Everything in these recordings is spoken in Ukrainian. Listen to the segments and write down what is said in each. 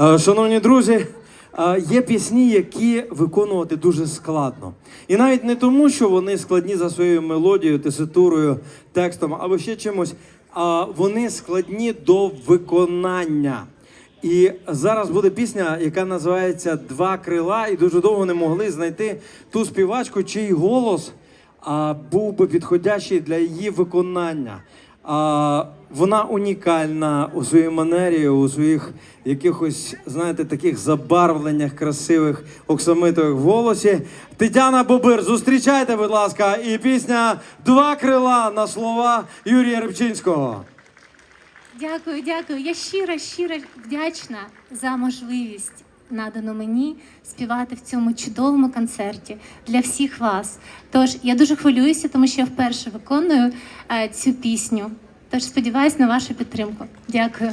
Е, Шановні друзі, е, є пісні, які виконувати дуже складно. І навіть не тому, що вони складні за своєю мелодією, теситурою, текстом або ще чимось, а вони складні до виконання. І зараз буде пісня, яка називається Два крила, і дуже довго не могли знайти ту співачку, чий голос а, був би підходящий для її виконання. А, вона унікальна у своїй манері, у своїх якихось, знаєте, таких забарвленнях красивих оксамитових голосі. Тетяна Бобир, зустрічайте, будь ласка, і пісня Два крила на слова Юрія Рибчинського. Дякую, дякую. Я щиро, щиро вдячна за можливість, надану мені співати в цьому чудовому концерті для всіх вас. Тож я дуже хвилююся, тому що я вперше виконую е, цю пісню. Тож сподіваюся на вашу підтримку. Дякую.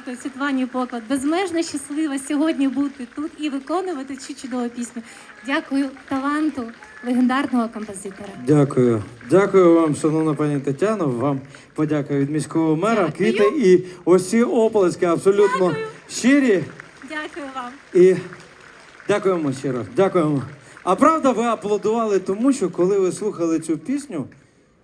Дякую, Світлані Поклад. Безмежно щаслива сьогодні бути тут і виконувати цю чудову пісню. Дякую таланту легендарного композитора. Дякую. Дякую вам, шановна пані Тетяно. Вам подяка від міського мера. Дякую. Квіти і ці оплески абсолютно Дякую. щирі. Дякую вам. І дякуємо щиро. Дякуємо. А правда, ви аплодували тому, що коли ви слухали цю пісню,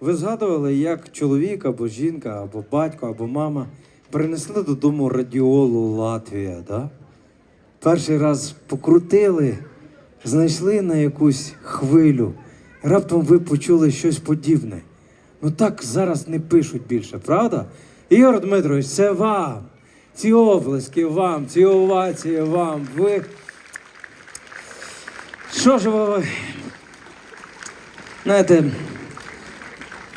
ви згадували, як чоловік або жінка, або батько, або мама принесли додому радіолу Латвія, да? Перший раз покрутили, знайшли на якусь хвилю. Раптом ви почули щось подібне. Ну так зараз не пишуть більше, правда? Ігор Дмитрович, це вам. Ці оплески вам, ці овації вам. Ви. Що ж ви. Знаєте,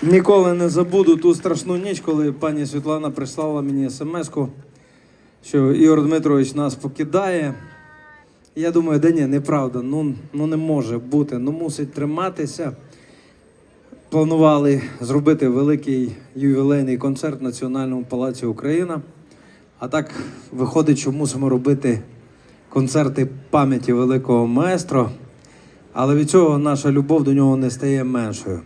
ніколи не забуду ту страшну ніч, коли пані Світлана прислала мені смс-ку, що Ігор Дмитрович нас покидає. Я думаю, да ні, неправда, ну, ну не може бути, ну мусить триматися. Планували зробити великий ювілейний концерт в Національному палаці Україна. А так виходить, що мусимо робити концерти пам'яті великого маестро. Але від цього наша любов до нього не стає меншою.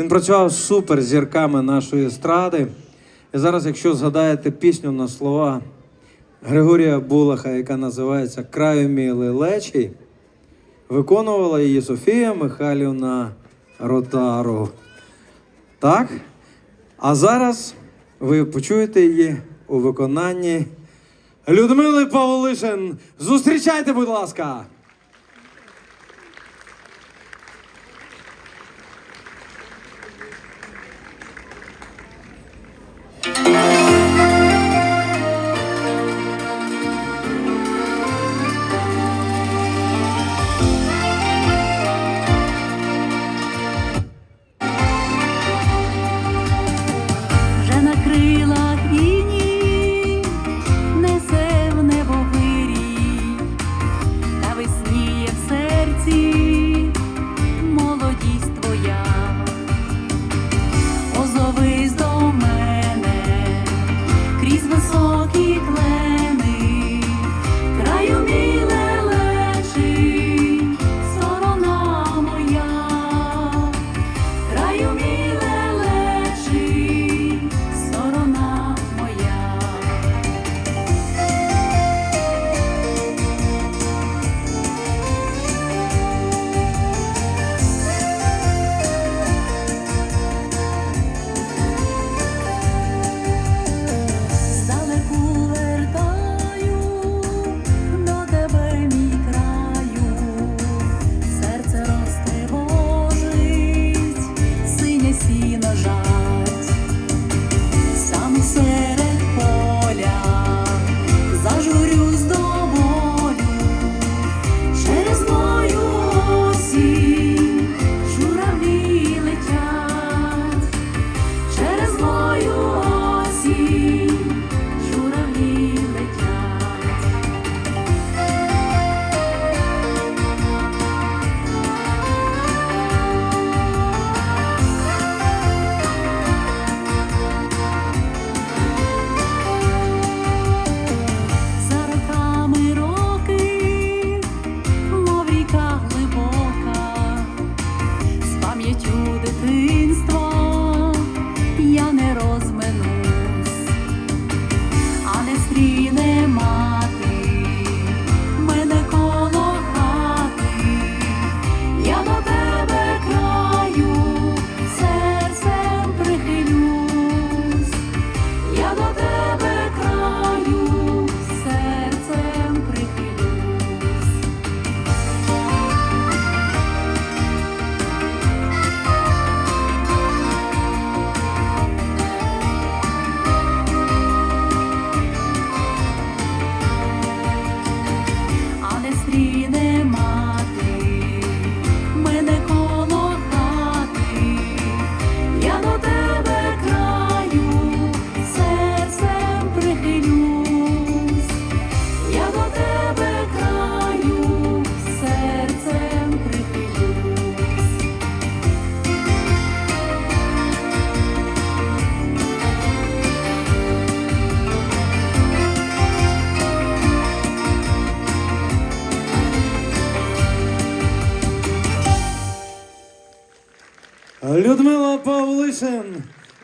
Він працював з суперзірками нашої естради. І зараз, якщо згадаєте пісню на слова Григорія Булаха, яка називається Краю мій лелечий, виконувала її Софія Михайлівна Ротару. Так? А зараз ви почуєте її у виконанні Людмили Павлишин. Зустрічайте, будь ласка!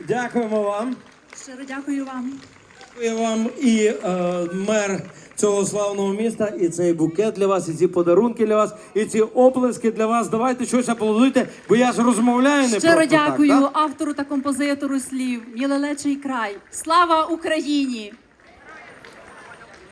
Дякуємо вам. Щиро дякую вам. Дякую вам і е, мер цього славного міста, і цей букет для вас, і ці подарунки для вас, і ці оплески для вас. Давайте щось аплодуйте, бо я ж розмовляю не Щиро просто дякую так. так? автору та композитору слів Мілелечий край. Слава Україні!